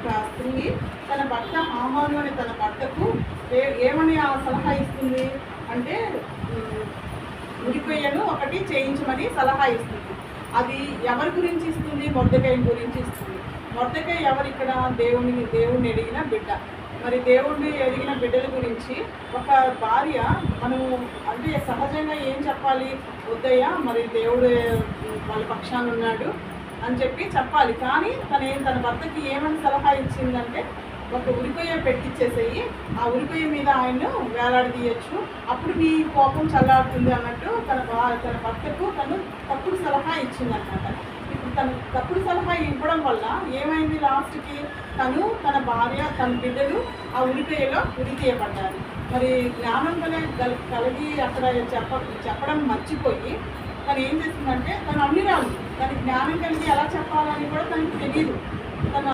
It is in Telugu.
ఒక స్త్రీ తన భర్త హామాను అనే తన భర్తకు ఏ- ఏమని ఆ సలహా ఇస్తుంది? అంటే ఉమ్, ఉరికొయ్యను ఒకటి చేయించమని సలహా ఇస్తుంది. అది ఎవరి గురించి ఇస్తుంది? మొద్దకాయ గురించి ఇస్తుంది. మొద్దకాయ ఎవరు ఇక్కడ దేవుని దేవుణ్ణి ఎడిగిన బిడ్డ. మరి దేవుణ్ణి ఎదిగిన బిడ్డల గురించి ఒక భార్య మనం అంటే సహజంగా ఏం చెప్పాలి? వద్దయ్యా మరి దేవుడు వాళ్ళ పక్షాన ఉన్నాడు. అని చెప్పి చెప్పాలి. కానీ తను ఏం తన భర్తకి ఏమని సలహా ఇచ్చిందంటే ఒక ఉరికొయ్య పెట్టించేసేయి ఆ ఉరికొయ్య మీద ఆయన వేలాడదీయచ్చు. అప్పుడు నీ కోపం చల్లారుతుంది అన్నట్టు తన తన భర్తకు తను తప్పుడు సలహా ఇచ్చిందన్నమాట ఇప్పుడు తను తప్పుడు సలహా ఇవ్వడం వల్ల ఏమైంది లాస్ట్కి? తను తన భార్య తన బిడ్డలు ఆ ఉరికొయ్యలో ఉరితీయబడ్డారు మరి జ్ఞానం కల కలిగి అక్కడ చెప్ప చెప్పడం మర్చిపోయి తను ఏం చేసిందంటే తను అన్నిరాలు తన జ్ఞానం కలిగి ఎలా చెప్పాలని కూడా తనకు తెలియదు తను